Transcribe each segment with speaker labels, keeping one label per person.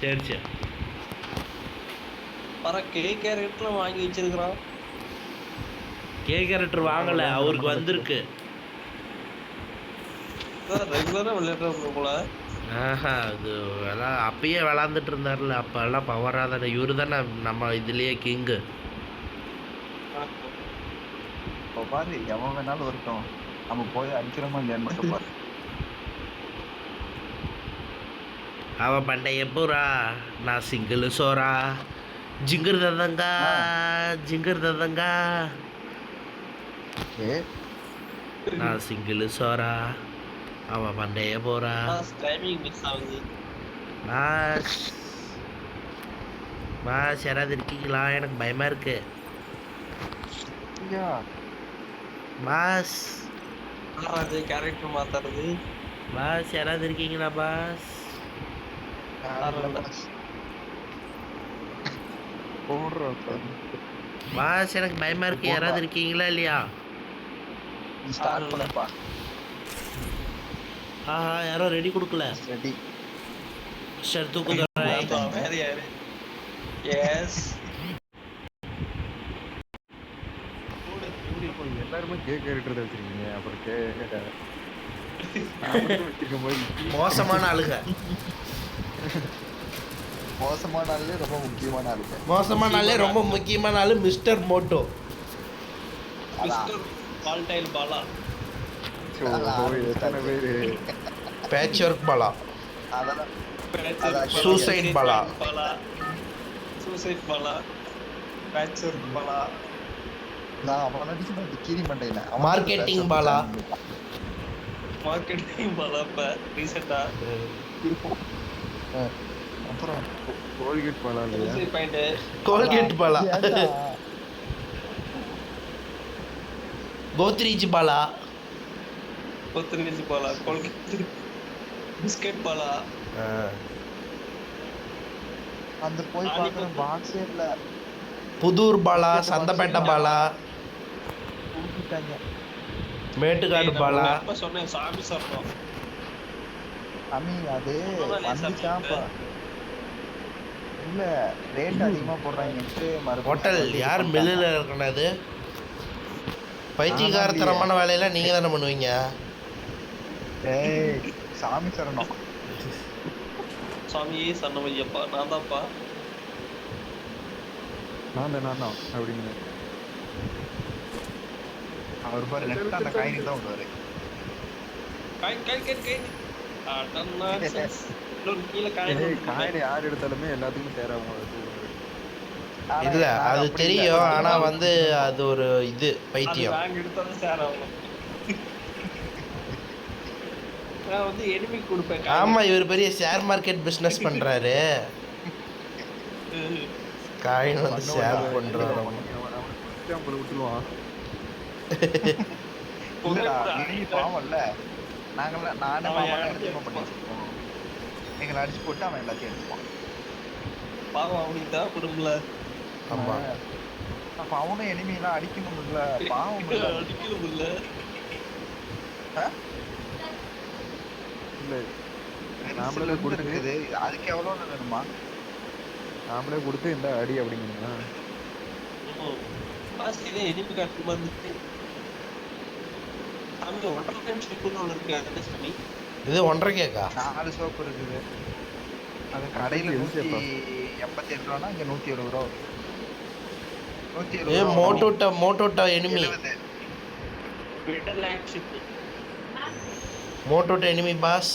Speaker 1: சரி சரி
Speaker 2: வர கே கேரக்டர்லாம் வாங்கி வச்சிருக்கிறான்.
Speaker 1: கே கேரக்டர் வாங்கல அவருக்கு வந்திருக்கு.
Speaker 2: ரெகுலரா விளையாடுற போல.
Speaker 1: ஆஹா அது விளா அப்பயே விளாண்டுட்டு இருந்தார்ல அப்போ எல்லாம் பவராக தானே. இவரு தானே நம்ம இதுலேயே கிங்கு
Speaker 3: இப்போ பாரு எவன் வேணாலும் வரட்டும் நம்ம போய் அடிக்கிறோமா இல்லையான்னு மட்டும் பாரு.
Speaker 1: அவ பண்டைய பூரா நான் சிங்கிள் சோரா ஜிங்கர் ததங்கா ஜிங்கர் ததங்கா.
Speaker 3: ஏ?
Speaker 1: நான் சிங்கிள் சோரா அவ பண்டைய போறா
Speaker 2: டைமிங் மிஸ் ஆகுது.
Speaker 1: பாஸ் பாஸ் யாராவது இருக்கீங்களா? எனக்கு பயமா இருக்கு. பாஸ்
Speaker 2: கேரக்டர் மாத்துறது?
Speaker 1: பாஸ் யாராவது இருக்கீங்களா பாஸ் பாஸ் எனக்கு பயமா இருக்கு யாராவது இருக்கீங்களா இல்லையா?
Speaker 3: ஸ்டார்ட் பண்ணப்பா.
Speaker 1: ஆஹா யாரோ ரெடி கொடுக்கல?
Speaker 3: ரெடி
Speaker 1: சரி தூக்கு
Speaker 2: வேற யாரு? எஸ்
Speaker 4: எல்லாருமே கே கேரக்டர் தான் வச்சிருக்கீங்க. அப்புறம் கே வச்சிருக்கும் போது
Speaker 1: மோசமான ஆளுங்க.
Speaker 3: மோசமான ஆளு ரொம்ப முக்கியமான ஆளுங்க
Speaker 1: மோசமான ஆளே ரொம்ப முக்கியமான ஆளு மிஸ்டர் மோட்டோ.
Speaker 2: மிஸ்டர் பால்டைல் பாலா.
Speaker 1: Patch work Bala.
Speaker 3: அதெல்லாம்
Speaker 1: Suicide பாலா.
Speaker 2: பாலா. சூசைட் பாலா. பேட்சர் பாலா.
Speaker 3: நான் அவன் கீரி மண்டையில.
Speaker 1: Marketing பாலா.
Speaker 2: மார்க்கெட்டிங் பாலா இப்ப ரீசெண்டா
Speaker 3: அப்புறம்
Speaker 4: Colgate
Speaker 2: point
Speaker 1: Colgate Bala? Godrej Bala
Speaker 2: கொத்துருச்சு Bala கொல்கத்து பிஸ்கெட் பாலா
Speaker 3: அந்த போய் பாக்குற பாக்ஸே இல்ல.
Speaker 1: புதூர் பாலா சந்தப்பேட்டை பாலா மேட்டுக்காடு பாலா
Speaker 2: சொன்னேன் சாமி சொல்றோம்
Speaker 3: அம்மி அது வந்துச்சாப்பா இல்ல ரேட் அதிகமா போடுறாங்கன்ட்டு மறுபடியும்
Speaker 1: ஹோட்டல் யார் மில்லில் இருக்கணது பைத்தியகாரத்தனமான வேலையெல்லாம் நீங்கள் தானே பண்ணுவீங்க?
Speaker 3: ஏய் சாமி சரணம்.
Speaker 2: சாமியே சன்னமையப்பா நான் தான்ப்பா
Speaker 4: நான் தான் நான் தான் அப்படின்னு
Speaker 3: அவர் பாரு நெக்ஸ்ட் அந்த காயினுக்கு தான் விடுவாரு.
Speaker 2: காய் காய் காய் காய் அதான் nonsense. இன்னொரு கீழே காய்
Speaker 4: ஏய் காயின். யார் எடுத்தாலுமே எல்லாத்துக்கும்
Speaker 3: ஆனா
Speaker 1: இல்ல அது தெரியும். ஆனா வந்து அது ஒரு இது பைத்தியம். ஆமா இவர் பெரிய ஷேர் மார்க்கெட் பிசினஸ் பண்றாரு. காயின் வந்து ஷேர் பண்றாரு.
Speaker 4: விட்டுருவான்.
Speaker 3: பாவம் நாங்களாம் நானே
Speaker 2: அவன்
Speaker 3: மாமா
Speaker 2: யாரும்
Speaker 3: எடுத்து பண்ணி வச்சிருக்கோம். எங்களை அடிச்சு போட்டு அவன் எல்லாத்தையும் எடுத்துப்பான்
Speaker 2: பாவம் அவனுக்கு தான் கொடுக்கல
Speaker 1: ஆமா.
Speaker 3: அப்ப அவனும் எனிமையெல்லாம் அடிக்கணும்ல பாவம் இல்ல
Speaker 2: அடிக்கணும் இல்ல.
Speaker 4: இல்லை நாமளே
Speaker 3: இருக்குது. அதுக்கு எவ்வளவு வேணுமா?
Speaker 4: நாமளே கொடுத்து இந்த அடி அப்படிங்கிறீங்களா?
Speaker 2: எனிமி காட்டு வந்துட்டு சாமி ஒன்றரை டைம் ஷிப்புன்னு ஒன்று இருக்கு அது என்ன சாமி
Speaker 1: இது ஒன்றரை கேக்கா?
Speaker 3: நாலு சோப்பு இருக்குது. அது கடையில
Speaker 4: எதுக்குப்பா?
Speaker 3: எண்பத்தி எட்டு ரூபானா இங்க நூத்தி எழுபது ரூபா நூத்தி
Speaker 1: ஏ மோட்டோட்ட மோட்டோட்ட எனிமி. மோட்டோட்ட எனிமி பாஸ்.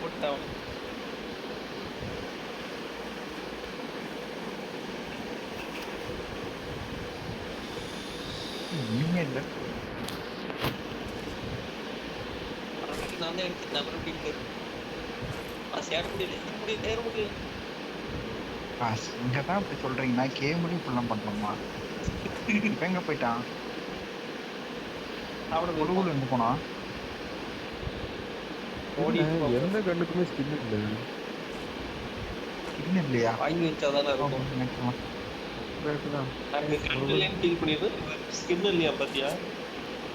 Speaker 2: போட்டான்
Speaker 3: இனிமே இல்ல
Speaker 2: நான் தான் எடுத்து பாஸ்
Speaker 3: இங்க தான் இப்படி சொல்றீங்கன்னா கேம்லயும் இப்படிலாம் பண்றோமா இப்ப எங்க போயிட்டான்
Speaker 2: அவனை
Speaker 3: குழுகுல இருந்து போனா
Speaker 4: எந்த கண்ணுக்குமே ஸ்கின் இல்லை
Speaker 3: இல்ல இல்லையா
Speaker 2: வாங்கி வச்சாதானே இருக்கும்
Speaker 3: நினைக்கலாம்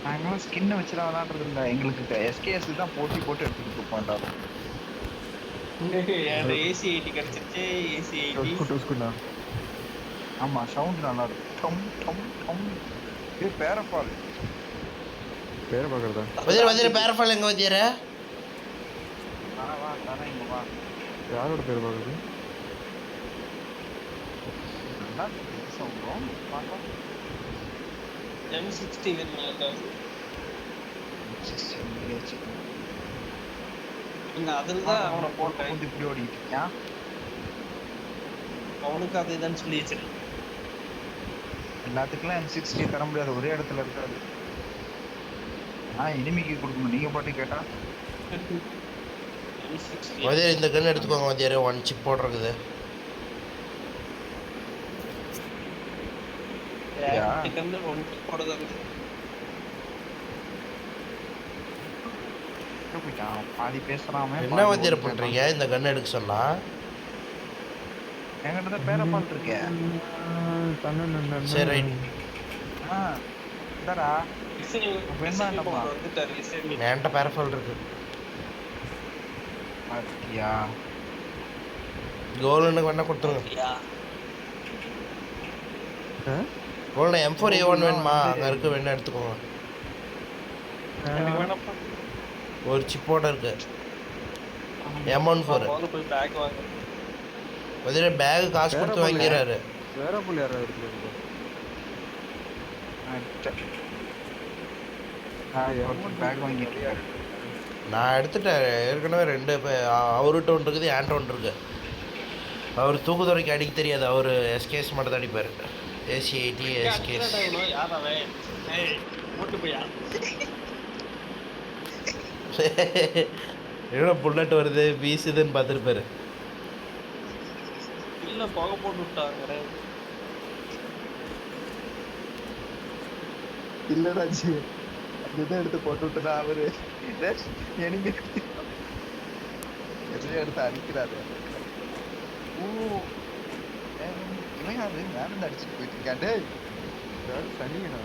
Speaker 3: நாங்களாம் ஸ்கின்னை வச்சுலாம் விளாடுறது இல்லை. எங்களுக்கு எஸ்கேஎஸ் தான் போட்டி போட்டு எடுத்துக்கிட்டு இருப்போம்டா
Speaker 2: ஏசி எயிட்டி கிடைச்சிருச்சு ஏசி எயிட்டி
Speaker 4: டொஸ்கு டொஸ்குண்ணா
Speaker 3: ஆமா சவுண்ட் நல்லா இருக்கும் டம் டம் டம். இது பேரப்பால்
Speaker 4: பேரை. பார்க்கறதா
Speaker 1: வதிர வதிர பேரஃபால் எங்க வதிர
Speaker 3: வா வா தரேன் இங்க வா.
Speaker 4: யாரோட பேர் பார்க்கறது
Speaker 3: சவுண்ட் பார்க்கலாம்
Speaker 2: எம் சிக்ஸ்டி இங்க அதுல தான் அவனை போட்டேன்
Speaker 3: வந்து இப்படி ஓடிட்டு இருக்கான்
Speaker 2: அவனுக்கு அதே தான் சொல்லி வச்சிருக்கேன்
Speaker 3: எல்லாத்துக்குலாம் எம் சிக்ஸ்டி தர முடியாது ஒரே இடத்துல இருக்காது ஆ இனிமைக்கு கொடுக்கணும் நீங்க பாட்டு கேட்டா
Speaker 1: இந்த கன் எடுத்துக்கோங்க வதிர ஒன் சிப் போடுறது
Speaker 3: போயிட்டான் பாதி பேசுறாம
Speaker 1: என்ன பண்றீங்க இந்த கன் எடுக்க சொன்னா
Speaker 3: என்கிட்ட தான் பேரப்பால் இருக்கே
Speaker 1: சரி ரைட்
Speaker 3: ஆ
Speaker 2: இசை
Speaker 1: என்கிட்ட பேரஃபால் இருக்கு
Speaker 3: பாத்தியா
Speaker 1: கோல்டனுக்கு வேணா கொடுத்துருங்க golden M four A one வேணுமா? அங்கே இருக்கு வேணா எடுத்துக்கோங்க ஒரு சிப்போட இருக்கு. எம் ஒன் ஃபோர்
Speaker 2: முதல்ல போய் பேக் வாங்க.
Speaker 1: வதிர பேக் காசு கொடுத்து வாங்கிறாரு
Speaker 4: வேற புள்ளி யாராவது இருக்கு
Speaker 1: நான் எடுத்துட்டேன். ஏற்கனவே ரெண்டு அவர்கிட்ட ஒன்று இருக்குது என்கிட்ட ஒன்று இருக்கு. அவர் தூக்குதுறைக்கு அடிக்க தெரியாது. அவர் எஸ்கேஎஸ் மட்டும் தான் அடிப்பார். ஏசி எயிட்டி எஸ்கேஎஸ்
Speaker 2: யார் அவன் ஏய் ஓட்டு போயா
Speaker 1: எவ்வளோ புல்லட் வருது வீசுதுன்னு பார்த்துருப்பாரு
Speaker 2: இல்ல புகை போட்டு விட்டாங்க
Speaker 3: இல்லடா ஜி. அதுதான் எடுத்து போட்டு விட்டுதா அவரு. எனக்கு எதையும் எடுத்து அடிக்கிறாரு. ஓ இவன் யாரு அடிச்சுட்டு போயிட்டு இருக்கான் டேய்.
Speaker 4: யாரும் சனிங்கண்ணா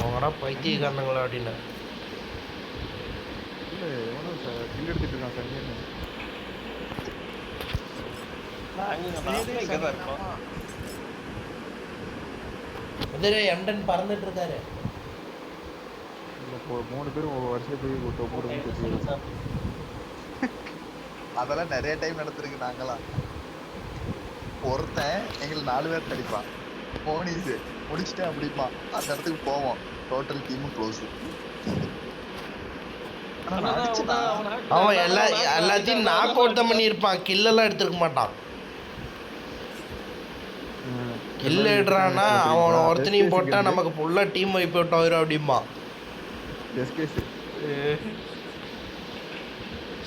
Speaker 1: அவங்கடா பைத்தியக்காரனுங்களா அப்படின்னு.
Speaker 4: இல்ல எவனோ கில் எடுத்துட்டு இருக்கான்
Speaker 1: எம்டன் பறந்துட்டு இருக்காரு.
Speaker 4: மூணு பேரும் ஒரு கொடுத்து
Speaker 3: அதெல்லாம் நிறைய டைம் நடந்திருக்கு நாங்களாம். ஒருத்தன் எங்களை நாலு பேர் அடிப்பான் போனீஸ் முடிச்சுட்டேன் அப்படிப்பான் அந்த இடத்துக்கு போவோம். டோட்டல் டீமும் க்ளோஸ்
Speaker 1: அவன் எல்லா எல்லாத்தையும் நாக் அவுட் தான் பண்ணியிருப்பான். கில்லெல்லாம் எடுத்துருக்க மாட்டான். கில் எடுறான்னா அவன் ஒருத்தனையும் போட்டா நமக்கு ஃபுல்லாக டீம் வைப் அவுட் ஆயிரும் அப்படிம்பான்
Speaker 4: எஸ்கேஸ்
Speaker 1: சம்பவம்
Speaker 2: பாஸ் இங்க எவ்வளவு ரிவீல் பண்ணிட்டு இருக்க மாதிரி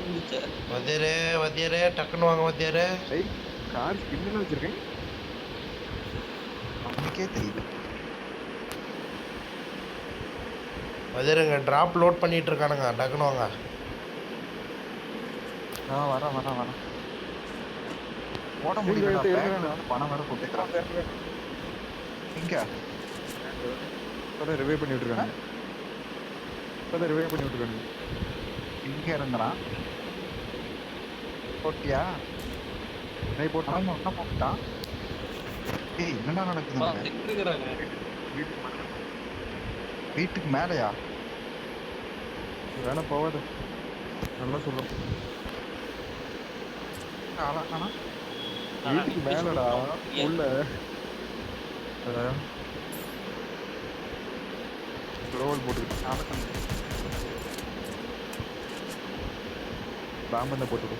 Speaker 2: இருந்துச்சு?
Speaker 1: வதியரே வதியரே டக்குன்னு வாங்க வதியரே
Speaker 4: ஐய் கார் ஸ்கின்னு வச்சிருக்கேன்.
Speaker 3: அவனுக்கே தெரியல
Speaker 1: வதியருங்க ட்ராப் லோட் பண்ணிட்டு இருக்கானுங்க. டக்குன்னு வாங்க.
Speaker 3: ஆ வரேன் வரேன் வரேன். ஓட
Speaker 4: இங்க
Speaker 3: முடியல? பணம் வேற கொடுத்துக்கிறான் எங்க
Speaker 4: ரிவே பண்ணி இப்போதான் ரிவே பண்ணி விட்டுருக்காங்க
Speaker 3: இங்க இறங்குறான் போட்டியா?
Speaker 4: நை போட்டான்
Speaker 3: ஆமா. என்ன போட்டான் ஏய் என்னடா நடக்குது வீட்டுக்கு மேலயா?
Speaker 4: வேணா போகாத. நல்லா சொல்லும்
Speaker 3: அழகானா
Speaker 4: வீட்டுக்கு மேலடா? உள்ள. ரோல் போட்டுக்கிட்டு.
Speaker 3: அழகான
Speaker 4: பாம்பந்த போட்டுக்கோ.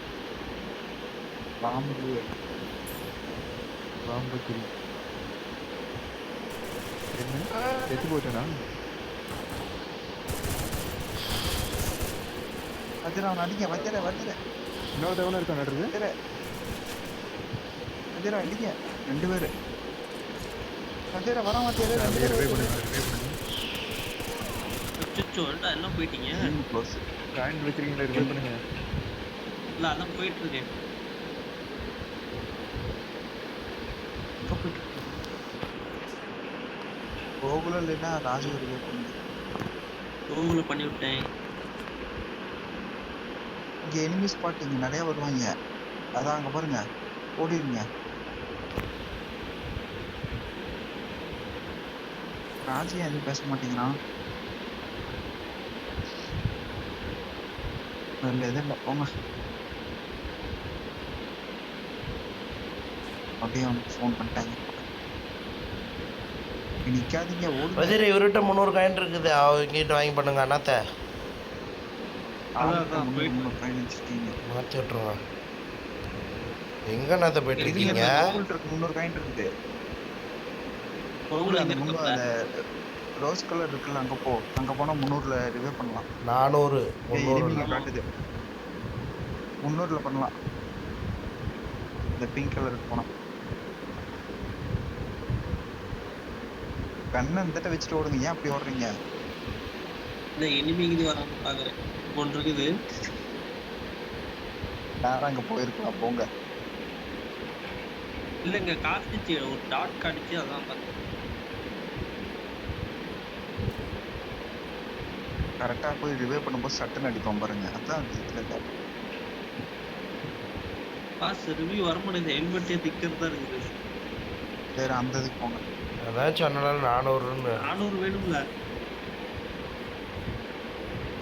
Speaker 3: பாம்பு.
Speaker 4: பாம்பு கிரி என்ன? செத்து போச்சேனா
Speaker 3: வஜ்ரா அவன் அடிக்க வஜ்ர வஜ்ர
Speaker 4: இன்னொரு தவணை இருக்கா நடுறது?
Speaker 3: வஜ்ரா அடிக்க. ரெண்டு பேரு. வஜ்ர வர மாட்டேன் ரெண்டு பேரு.
Speaker 2: எல்லாம் போயிட்டீங்க?
Speaker 3: க்ளோஸ்
Speaker 4: காயின் வச்சிருக்கீங்களா ரிவே பண்ணுங்க.
Speaker 2: இல்லை அதான் போயிட்டுருக்கு.
Speaker 3: கோகுலம் இல்லைன்னா ராஜகிரியே பண்ணு
Speaker 2: கோகுலம் பண்ணி விட்டேன்.
Speaker 3: இங்கே எனிமி ஸ்பாட் இங்கே நிறையா வருவாங்க. அதான் அங்கே பாருங்க. ஓடிடுங்க ராஜா எதுவும் பேச மாட்டேங்கிறான் இல்லை எதுவும் இல்லை. போங்க. அப்படியே அவனுக்கு ஃபோன் பண்ணிட்டாங்க. இங்க நிக்காதீங்க ஓடுங்க.
Speaker 1: வதிர இவர்கிட்ட முந்நூறு காயின் இருக்குது. அவங்ககிட்ட வாங்கி பண்ணுங்க அண்ணாத்த.
Speaker 3: முந்நூறு coin வச்சிருக்கீங்க.
Speaker 1: மாற்றி விட்ருங்க எங்க அண்ணாத்த போயிட்டு இருக்கீங்க?
Speaker 3: முந்நூறு காயின் இருக்குது ரோஸ் கலர் இருக்குல்ல அங்க போ. அங்க போனா முந்நூறுல ரிவே பண்ணலாம்.
Speaker 1: நானூறு
Speaker 3: காட்டுது. முந்நூறுல பண்ணலாம். இந்த பிங்க் கலருக்கு போனா. கண்ணை இந்த வச்சுட்டு ஓடுங்க. ஏன் அப்படி ஓடுறீங்க?
Speaker 2: இந்த எனிமிக்கு வராம பாக்குறேன். ஒன்று இருக்குது.
Speaker 3: நேரம் அங்க போயிருக்கலாம் போங்க.
Speaker 2: இல்லைங்க காட்டுச்சு. ஒரு டாட் காட்டுச்சு. அதான் பார்த்தேன்
Speaker 3: கரெக்டா போய் ரிவே பண்ணும்போது சட்டுன்னு அடிப்போம் பாருங்க. அதான் இதுல இல்ல.
Speaker 2: பாஸ் ரிவ்யூ வர முடியாது ஹெல்மெட்டே திக்கிறது தான் இருக்குது.
Speaker 3: சரி அந்த இதுக்கு போங்க.
Speaker 1: அதான் சொன்னாலும் நானூறுன்னு.
Speaker 2: நானூறு வேணும்ல.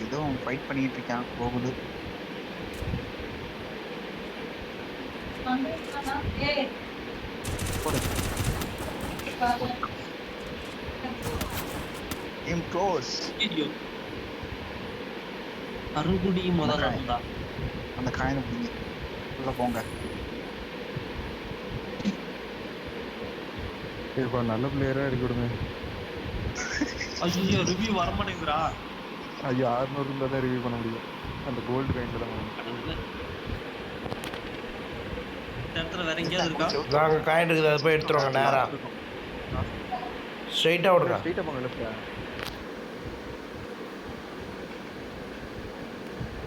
Speaker 3: இதுவும் ஃபைட் பண்ணிட்டு இருக்கான் போகுது போடு. ஏம் க்ளோஸ்
Speaker 2: ஐயோ அருகுடி முதல்
Speaker 3: Okay.
Speaker 2: ரவுண்டா
Speaker 3: அந்த காயினை பிடிங்க. உள்ள போங்க.
Speaker 4: இப்போ நல்ல பிளேயராக இறக்கி விடுங்க
Speaker 2: ஐயோ ரிவ்யூ வர மாட்டேங்குதுடா
Speaker 4: ஐயோ அறுநூறு இருந்தால் தான் ரிவ்யூ பண்ண முடியும். அந்த கோல்டு காயின் தான்
Speaker 2: இடத்துல வேற எங்கேயாவது இருக்கா?
Speaker 1: நாங்கள் காயின் இருக்குது அதை போய் எடுத்துருவாங்க நேரா. ஸ்ட்ரைட்டாக விடுங்க
Speaker 4: ஸ்ட்ரெயிட்டாக போங்க லெஃப்டா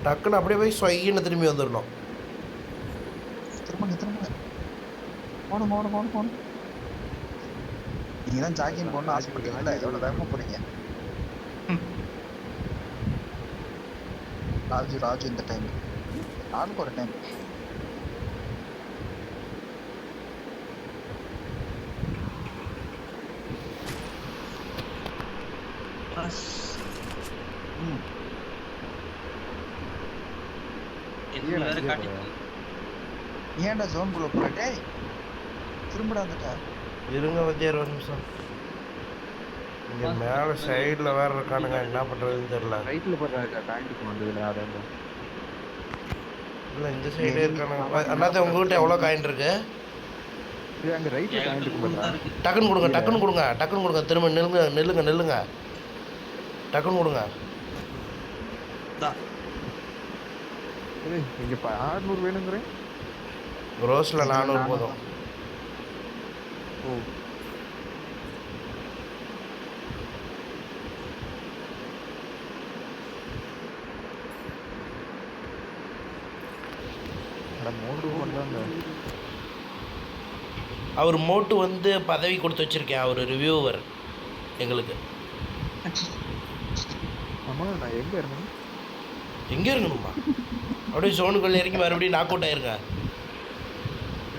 Speaker 1: டக்குன்னு அப்படியே போய் சொய்யின்னு திரும்பி வந்துடணும்
Speaker 3: திரும்புங்க திரும்புங்க போணும் போணும் போணும் போணும் நீங்க தான் ஜாக்கிங் போகணும்னு ஆசைப்பட்டீங்கல்ல எவ்வளவு வேகமா போறீங்க? ராஜு ராஜு இந்த டைம் ஆளுக்கு ஒரு டைம் ஏன்டா ஜோன் குள்ள போற? டேய் திரும்படா வந்துட்ட.
Speaker 1: இருங்க வத்தியார் ஒரு நிமிஷம். இங்கே மேலே சைடில் வேற இருக்கானுங்க என்ன பண்ணுறதுன்னு தெரில
Speaker 4: ரைட்டில் பார்த்தா காயின்ட்டுக்கு வந்ததில்ல அதை
Speaker 1: இல்லை இந்த சைடே இருக்கானுங்க. அண்ணாத்த உங்ககிட்ட எவ்வளோ காயின் இருக்கு? டக்குன்னு கொடுங்க. டக்குன்னு கொடுங்க டக்குன்னு கொடுங்க திரும்ப நில்லுங்க நில்லுங்க நில்லுங்க. டக்குன்னு கொடுங்க.
Speaker 4: இங்கே ஆறுநூறு வேணுங்கிறேன்.
Speaker 1: ரோஸில் நானூறு போதும்.
Speaker 4: ஓ.
Speaker 1: அவர் மோட்டு வந்து பதவி கொடுத்து வச்சிருக்கேன். அவர் ரிவ்யூவர் எங்களுக்கு.
Speaker 4: ஆமாம் நான் எங்கே இருந்தேன்?
Speaker 1: எங்கே இருக்கணுமா? அப்படியே சோனுக்குள்ளே இறங்கி மறுபடியும் நாக் அவுட் ஆயிருங்க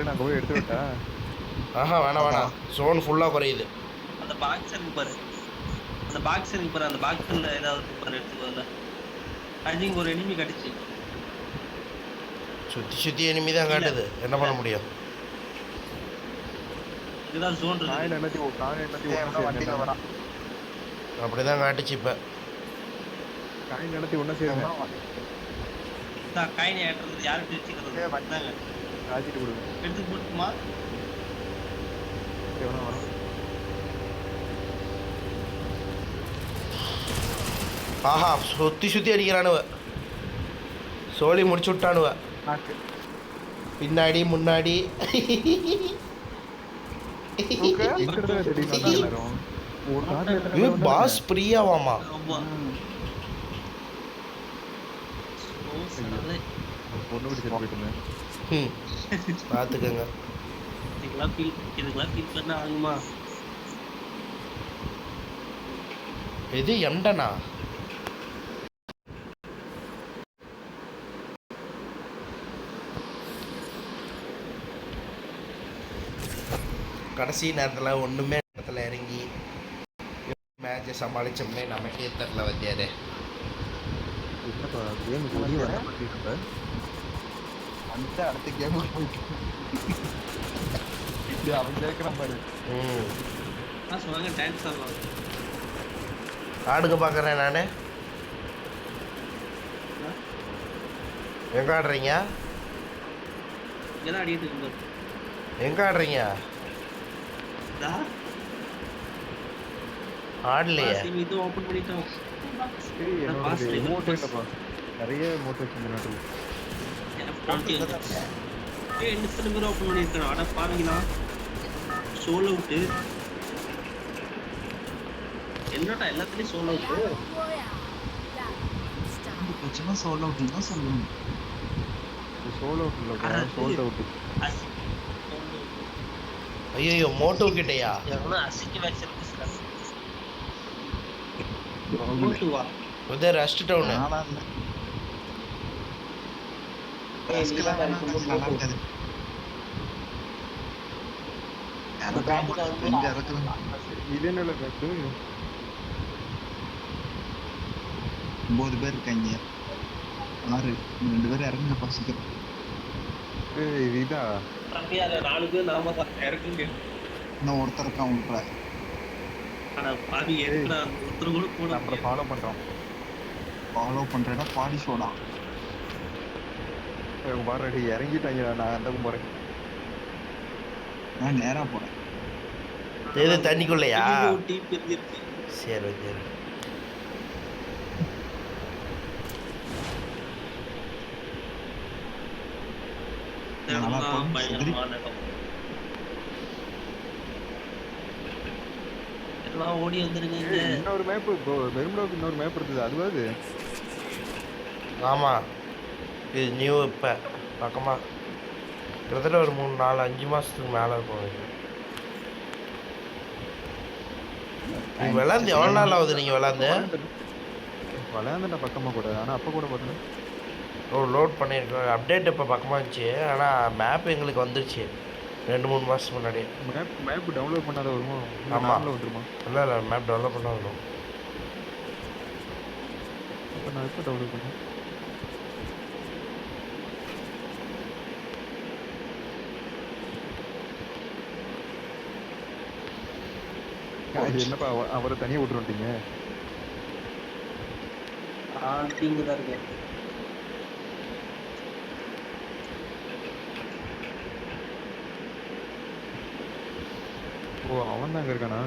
Speaker 4: நான் போய் எடுத்து விட்டா
Speaker 1: ஆஹா வேணாம் வேணாம். சோன் ஃபுல்லாக குறையுது.
Speaker 2: அந்த பாக்ஸ் இருக்கு பாரு. அந்த பாக்ஸ் இருக்கு பாரு அந்த பாக்ஸ்ல ஏதாவது பாரு எடுத்துக்கோல ஐ ஒரு எனிமி கடிச்சு.
Speaker 1: சுற்றி சுற்றி இனிமே தான் காட்டுது. என்ன பண்ண முடியும்?
Speaker 2: இதுதான் ஜோன்
Speaker 4: காயின்
Speaker 2: இருக்கு
Speaker 4: எல்லாத்தையும் காயின் எல்லாத்தையும்
Speaker 3: ஏய்,
Speaker 4: ஒன்று
Speaker 3: எவனோ வண்டியில
Speaker 4: சேர்ந்து
Speaker 3: வரான்
Speaker 1: அப்படி தான் காட்டுச்சு இப்போ.
Speaker 4: காயின் எல்லாத்தையும் ஒன்றா சேருங்க
Speaker 3: எவனோ வ-
Speaker 2: இந்த காயினை ஏற்றுறது யாரு பிரிச்சுக்கிறது?
Speaker 3: ஏய், வண்டி.
Speaker 2: இந்தாங்க.
Speaker 4: காய்ச்சிட்டு கொடுங்க.
Speaker 2: எடுத்து போட்டுமா
Speaker 4: எவனா வரும்
Speaker 1: ஆஹா சுற்றி சுற்றி அடிக்கிறானுவ சோழி முடிச்சு விட்டானுவ. பின்னாடி முன்னாடி? பாஸ் பிரியாவாமா
Speaker 2: ஆமா இதுக்கெல்லாம் ஃபீல் இதுக்கெல்லாம் ஃபீல் பண்ண ஆகுமா?
Speaker 1: இது எம்டனா கடைசி நேரத்தில் ஒன்றுமே இடத்துல இறங்கி மேட்சை சமாளித்தோம்னே நமக்கே தெரில வந்தியாரு
Speaker 3: அடுத்த கேம் போயிட்டு அவன் கேட்கறான் பாரு.
Speaker 2: நான் சொன்னாங்க டான்ஸ் ஆடலாம்
Speaker 1: ஆடுங்க பார்க்குறேன் நான். எங்கே ஆடுறீங்க?
Speaker 2: தான் ஆடிட்டு இருந்தார்
Speaker 1: எங்கே ஆடுறீங்க? ஆடலையே.
Speaker 2: இது ஓப்பன் பண்ணிட்டோம்.
Speaker 4: நிறைய
Speaker 2: ஏய் என்ன சில பேர் ஓப்பன் பண்ணியிருக்கணும் அட பாருங்களா சோல் அவுட்டு என்னடா எல்லாத்துலயும் சோல் அவுட்டு
Speaker 3: பிரச்சனை சோல் அவுட் தான் சொல்லணும்.
Speaker 4: சோல் அவுட் இல்லப்பா
Speaker 2: அட,
Speaker 4: சோல்ட் அவுட்
Speaker 1: ஐயோ மோட்டோ கிட்டயா?
Speaker 2: அசிக்க
Speaker 1: ரெஸ்ட் டவுனு
Speaker 3: இல்ல
Speaker 2: ஏய், நீ
Speaker 3: ரஸ்கெல்லாம்
Speaker 2: தான்
Speaker 3: வேணாம்,
Speaker 2: இருக்கும்போது
Speaker 3: நல்லா
Speaker 2: மோட்டு.
Speaker 3: இருக்காது இறக்குறான், கொஞ்சம் இறக்குறான்.
Speaker 4: இது என்ன பேக்கு
Speaker 3: ஒன்பது பேர் இருக்காங்க ஆறு ரெண்டு பேரும் இறங்குங்க பசிக்கிறோம்
Speaker 4: இது இதா
Speaker 2: அப்படியே அதுல நாலு பேர் நாம தான் இறக்குங்க
Speaker 3: இன்னும் ஒருத்தர் இருக்கான் உள்ள
Speaker 2: ஆனா பாவி எதுக்குடா ஒருத்தர் கூட போட
Speaker 4: நம்மள ஃபாலோ பண்றோம்
Speaker 3: ஃபாலோ பண்றேன்னா பாடி ஷோடா
Speaker 4: இவங்க பாரு இறங்கிட்டாங்க நான் அந்த போறேன்
Speaker 3: நான் நேரா போறேன்.
Speaker 1: இது தண்ணிக்குள்ளையா? சரி.
Speaker 2: எல்லாம் ஓடி வந்துருங்க
Speaker 4: இன்னொரு மேப் பெரும்புடாவுக்கு இன்னொரு மேப் இருந்தது அதுவா அது
Speaker 1: ஆமாம் இது நியூ இப்போ பக்கமாக கிட்டத்தட்ட ஒரு மூணு நாலு அஞ்சு மாதத்துக்கு மேலே இருக்கும் இது. விளாந்து எவ்வளோ நாள் ஆகுது நீங்கள் விளாந்து
Speaker 4: விளையாண்டுட்டேன் பக்கமா கூட. ஆனா அப்ப கூட பார்த்தேன்.
Speaker 1: ஓ லோட் பண்ணியிருக்கோம் அப்டேட் இப்போ பக்கமாக இருந்துச்சு. ஆனால் மேப் எங்களுக்கு வந்துருச்சு. ரெண்டு மூணு மாதத்துக்கு முன்னாடி
Speaker 4: மேப் மேப் டவுன்லோட் பண்ணாத வருமா?
Speaker 1: ஆமா.
Speaker 4: நார்மலா வந்துருமா?
Speaker 1: இல்லை இல்லை மேப் டெவலப் பண்ண வரும்.
Speaker 4: அப்ப நான் எப்போ டவுன்லோட் பண்ணேன்? என்னப்பா அவ- அவரை தனியா விட்டு வந்துட்டீங்க
Speaker 2: ஆள் டீம் தான் இருக்கு
Speaker 4: ஓ அவன் தான் அங்க இருக்கானா?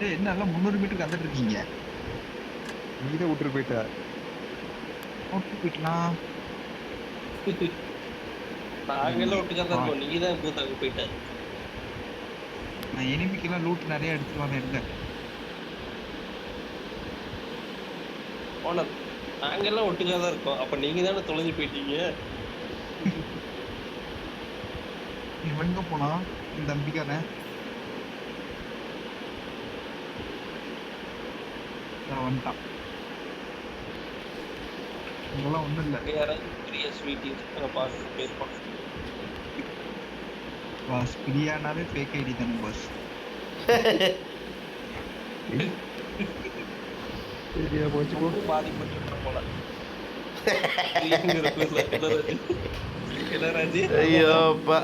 Speaker 3: ஏய், என்ன எல்லாம் முந்நூறு மீட்டருக்கு வந்துட்டு இருக்கீங்க?
Speaker 4: நீ தான் விட்டுட்டு போயிட்ட.
Speaker 3: ஓட்டு போயிட்டலாம்
Speaker 2: நாங்கெல்லாம் ஒட்டுக்கா தான் இருக்கோம். நீங்க தான் இப்போ தங்க போயிட்ட?
Speaker 3: நான் எனிமிக்கெல்லாம் லூட் நிறைய எடுத்துட்டு இருங்க
Speaker 2: ஓனர் நாங்கெல்லாம் ஒட்டுக்கா தான் இருக்கோம். அப்ப நீங்க தானே தொலைஞ்சு போயிட்டீங்க?
Speaker 3: இவன் எங்க போனா இந்த தம்பிக்கான வந்துட்டான். இங்கெல்லாம் ஒண்ணும் இல்ல.
Speaker 2: யாராவது பெரிய ஸ்வீட் பார்த்து போயிருப்பாங்க
Speaker 3: பாஸ் பிரியானாலே ஃபேக் ஐடி தானே பாஸ்
Speaker 4: சரியா போச்சு போ.
Speaker 2: ரொம்ப பாதிப்பட்டு போல.
Speaker 1: ஐயோப்பா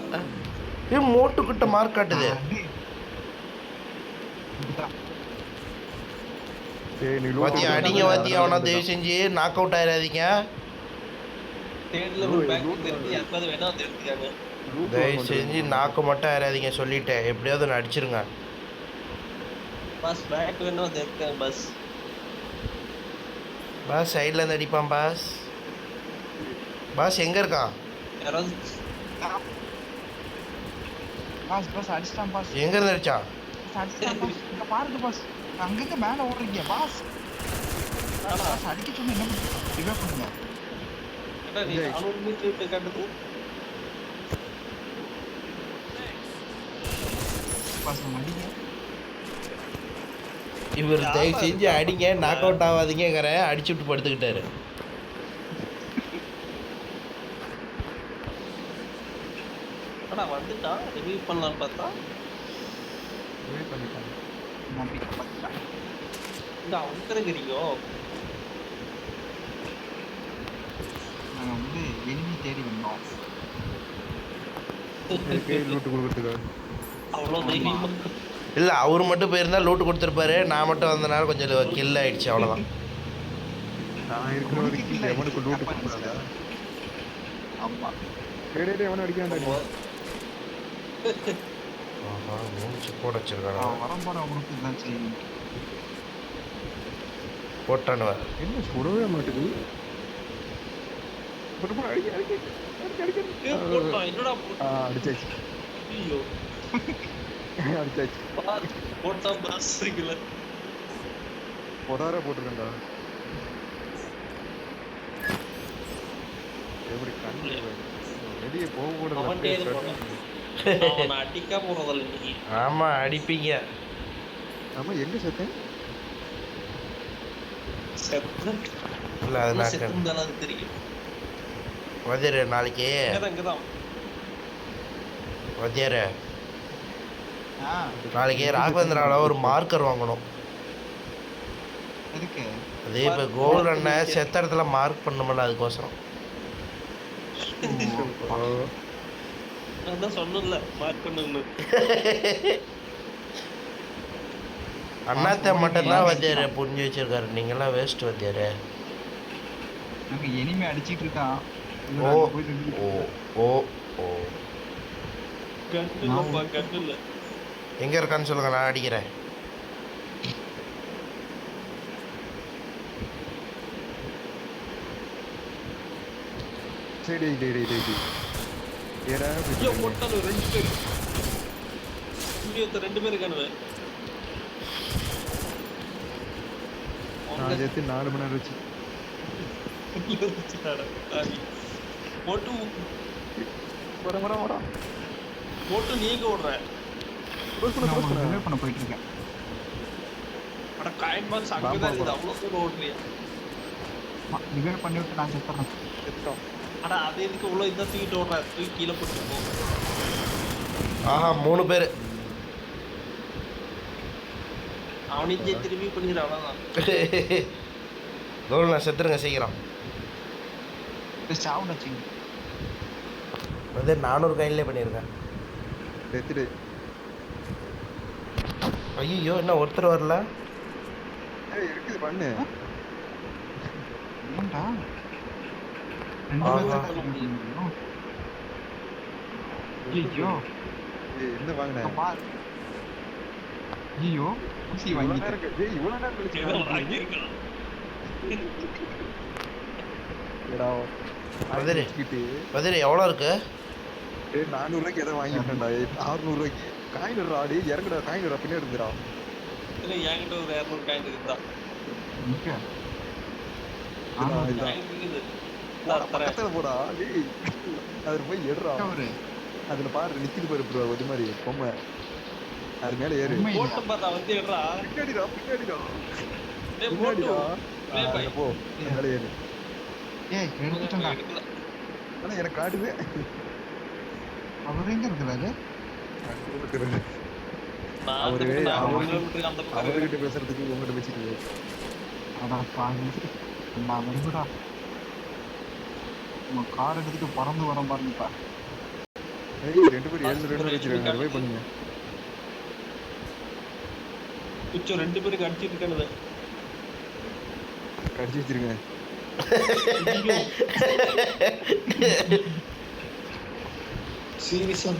Speaker 1: ஏ மோட்டுக்கிட்ட மார்க் காட்டுது. வாத்தியா அடிங்க வாத்தியா அவனா தயவு செஞ்சு நாக் அவுட் ஆயிடாதீங்க.
Speaker 2: தேர்ட்ல ஒரு பேக்
Speaker 1: தயவு செஞ்சு நாக்கு மட்டும் ஆயிடாதீங்க சொல்லிட்டேன். எப்படியாவது ஒன்று அடிச்சிருங்க.
Speaker 2: பஸ் பேக் வேணா வந்து எடுத்துக்காங்க பஸ்?
Speaker 1: பாஸ் சைடில் இருந்து அடிப்பான் பாஸ். பாஸ் எங்கே இருக்கான்?
Speaker 2: யாராவது?
Speaker 3: பாஸ் பாஸ் அடிச்சிட்டான் பாஸ்.
Speaker 1: எங்கே இருந்து அடிச்சான்?
Speaker 3: பாஸ், அடிச்சிட்டான் பாஸ். இங்க பாருங்க பாஸ். அங்கங்க மேல ஓடுறீங்க பாஸ். பாஸ் அடிக்க சொன்னா என்ன பண்ணுங்க. அடிங்க
Speaker 1: இவர் தயவு செஞ்சு அடிங்க நாக் அவுட் ஆகாதீங்கிற அடிச்சு விட்டு படுத்துக்கிட்டாரு.
Speaker 2: ஆனா வந்துட்டான் ரிவ்யூ பண்ணலாம்னு பார்த்தா?
Speaker 4: வெயிட் பண்ணிட்டாங்க.
Speaker 3: நம்பி பார்த்தா நாங்கள் வந்து எனிமி தேடி வந்தோம்.
Speaker 2: அவ்வளோ தைரியமா.
Speaker 1: இல்லை அவர் மட்டும் போயிருந்தா லூட்டு கொடுத்துருப்பாரு. நான் மட்டும் வந்தனால கொஞ்சம் கில் ஆயிடுச்சு அவ்வளோதான்
Speaker 4: நான் இருக்கிற வரைக்கும் எவனுக்கு லூட்டு கொடுக்கூடாதா
Speaker 3: ஆமா.
Speaker 4: டேய் எவனும் அடிக்க வேண்டாம்
Speaker 1: ஆஹா மூச்சு போட வச்சிருக்காங்க
Speaker 3: அவனுக்கு இதுதான் செய்யணும்
Speaker 1: போட்டானுவ?
Speaker 4: என்ன சுடவே மாட்டுது? போட்டு போட்டு அடிக்க அடிக்க அடிக்க அடிக்க
Speaker 2: ஏய், போட்டான் என்னடா போட்டான்
Speaker 4: ஆ அடிச்சாச்சு
Speaker 2: ஐயோ
Speaker 4: அடிச்சாச்சு
Speaker 2: பார் போட்டா பாஸ் இருக்குல்ல
Speaker 4: பொதார போட்டிருக்கேன்டா எப்படி கண்ணு வெளியே போக கூட
Speaker 2: அடிக்க போறதில்ல நீ
Speaker 1: ஆமாம் அடிப்பீங்க
Speaker 4: ஆமா எங்க செத்தேன்
Speaker 2: செத்து
Speaker 1: இல்லை அது
Speaker 2: தெரியும்
Speaker 1: வதியர் நாளைக்கு.
Speaker 3: ஆ.
Speaker 1: நாளைக்கு ராகவேந்திராவில் ஒரு மார்க்கர் வாங்கணும்.
Speaker 3: எதுக்கு?
Speaker 1: அது இப்போ கோல்டு அண்ணன் செத்த இடத்துல மார்க் பண்ணுமில்ல அதுக்கோசரம்.
Speaker 2: நான் தான் சொன்னேன்ல மார்க் பண்ணுன்னு.
Speaker 1: அண்ணாத்த மட்டும்தான் வத்தியார் புரிஞ்சு வச்சிருக்காரு. நீங்களாம் வேஸ்ட் வத்தியார்
Speaker 3: நாங்கள் எனிமி அடிச்சிட்டு இருக்கான்.
Speaker 1: ஓ ஓ ஓ எங்கே இருக்கான்னு சொல்லுங்கள் நான் அடிக்கிறேன்.
Speaker 4: சரி டேய் டேய் டேய் டேய். ஏடா
Speaker 2: ஐயோ? போட்டாலும் ரெண்டு பேர். ஒருத்தன் ரெண்டு பேர் இருக்கானுவ
Speaker 4: நான் சேர்த்து நாலு மணி நேரம் வச்சு.
Speaker 2: போட்டு
Speaker 4: வர வர வர.
Speaker 2: போட்டு நீங்க ஓடுற
Speaker 4: க்ளோஸ் பண்ண
Speaker 3: நான்
Speaker 4: க்ளோஸ்
Speaker 3: உங்களுக்கு
Speaker 4: பண்ண
Speaker 3: ரிவே பண்ண போயிட்டு இருக்கேன்
Speaker 2: அட காயின் பாக்ஸ் அங்கதான் இருக்குது. அவ்வளவு தூரம் ஓடுறியா
Speaker 3: ரிவே பண்ணி விட்டு நான் செத்துறேன்.
Speaker 4: செத்துட்டோம்.
Speaker 2: அட அது எதுக்கு இவ்வளவு இதான் தூக்கிட்டு ஓடுற? தூக்கி கீழே போட்டு போ
Speaker 1: ஆஹா மூணு பேர்.
Speaker 2: அவனையே திரும்பி பண்ணிடுற அவ்வளவுதான்.
Speaker 1: கோல்டு நான் செத்துருங்க சீக்கிரம்.
Speaker 3: சாவுண்ட் வச்சுங்க
Speaker 1: வந்து நானூறு கையிலே பண்ணியிருக்கேன்.
Speaker 4: செத்துடு
Speaker 1: ஐயோ என்ன ஒருத்தர் வரல?
Speaker 4: இருக்குது பண்ணு.
Speaker 3: ஏன்டா. ஐயோ
Speaker 4: என்ன வாங்கின?
Speaker 3: ஐயோ ஊசி வாங்கிட்டேன்
Speaker 4: நேரம் கழிச்சு ஏடா
Speaker 1: மதுரை. வதிர் எவ்வளோ இருக்கு?
Speaker 4: ஏய் நானூறு ரூபாய்க்கு எதை வாங்கிட்டேன்டா ஆறுநூறு ரூபாய்க்கு காயின் விடுறா அடி இறங்குடா காயின் விடுறா பின்னாடி இருந்துடா.
Speaker 2: இல்ல, என்கிட்ட ஒரு இரநூறு காயின் இருக்குதா.
Speaker 4: போடா. பக்கத்துல டேய் அதுல போய் எடுறா அதுல பாரு நிக்குது பாரு ப்ரோ இது மாதிரி. பொம்மை. அது மேல ஏறு.
Speaker 2: போட்டு பார்த்தா வந்து எடுறா
Speaker 4: பின்னாடிடா பின்னாடிடா.
Speaker 2: பை.
Speaker 4: அது மேல ஏறு.
Speaker 3: ஏய்.
Speaker 4: ஆனா எனக்கு காட்டுது.
Speaker 3: அவர் எங்க இருக்கிறாரு?
Speaker 2: நான்
Speaker 4: அவரு-. அவர்கிட்ட பேசுறதுக்கு உங்ககிட்ட பேசிட்டு
Speaker 3: அடா பாவி. நான் உங்க கார் எடுத்துட்டு பறந்து வர பாருங்கப்பா
Speaker 4: ஏய் ரெண்டு பேரும் ஏழு ரெண்டு வச்சிருக்காங்க ரிவை பண்ணுங்க.
Speaker 2: மிச்சம் ரெண்டு பேருக்கு அடிச்சிட்டு இருக்கானுங்க.
Speaker 4: கடிச்சு வச்சிருங்க.
Speaker 2: சீரியஸா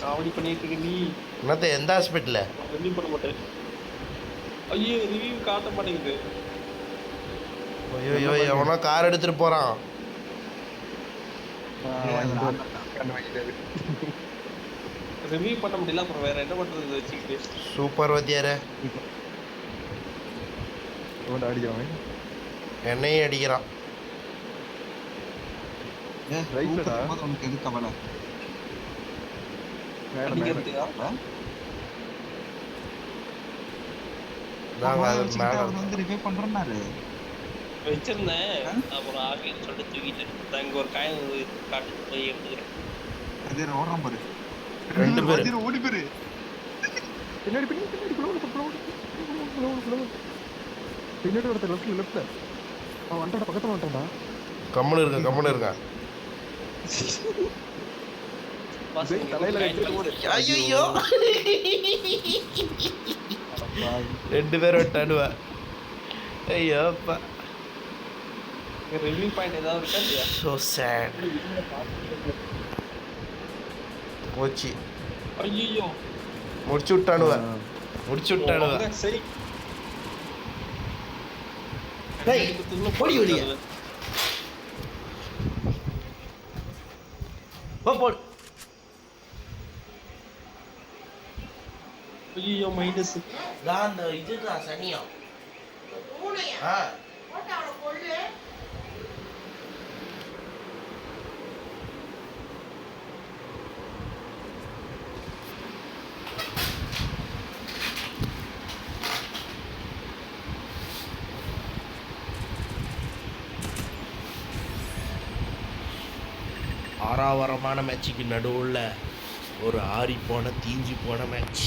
Speaker 2: காமெடி பண்ணிட்டு இருக்க நீ.
Speaker 1: என்னத்த எந்த ஹாஸ்பிட்டலில்
Speaker 2: ரிவ்யூ பண்ண மாட்டேன். ஐயோ ரிவ்யூ காட்ட மாட்டேங்குது.
Speaker 1: ஐயோ ஐயோ எவனோ கார்.
Speaker 4: கண்ணு வாங்கிட்டாரு
Speaker 2: ரிவ்யூ பண்ண முடியல அப்புறம் வேற என்ன பண்றது? வச்சுக்கிட்டு.
Speaker 1: சூப்பர் வத்தியார்.
Speaker 4: அடிக்கிறவன்
Speaker 1: என்னையும் அடிக்கிறான்
Speaker 3: உனக்கு எது கவலை
Speaker 2: வச்சிருந்தேன் அப்புறம் ஆவின்னு சொல்லிட்டு தூக்கிட்டேன் இங்க ஒரு காயின் காட்டு போய் எடுத்துக்கிறேன்
Speaker 3: அதே ஓடுறான் பாரு
Speaker 1: ரெண்டு பேரு.
Speaker 3: ஓடி பேரு
Speaker 4: பின்னாடி பின்னாடி பின்னாடி பின்னாடி ஒருத்தர் லெஃப்ட்ல லெஃப்ட்ல அவன் வந்துட்டான் பக்கத்துல வந்துட்டான்டா
Speaker 1: கம்முன்னு இருக்க கம்முன்னு இருக்க ரெண்டு பேரும் விட்டாடுவா ஐயோ அப்பா
Speaker 2: இங்க ரிவ்யூ பாயிண்ட் ஏதாவது இருக்கா
Speaker 1: ஸோ சேட் போச்சு.
Speaker 2: ஐயோ
Speaker 1: முடிச்சு விட்டானுவ முடிச்சு விட்டானுவ போடி வெளிய. போ போடு
Speaker 2: ஐயோ மைனஸ்
Speaker 1: நான் இதுதான் சனியம் ஆ. தாராவரமான மேட்சுக்கு நடுவில் ஒரு ஆறி போன தீஞ்சு போன மேட்ச்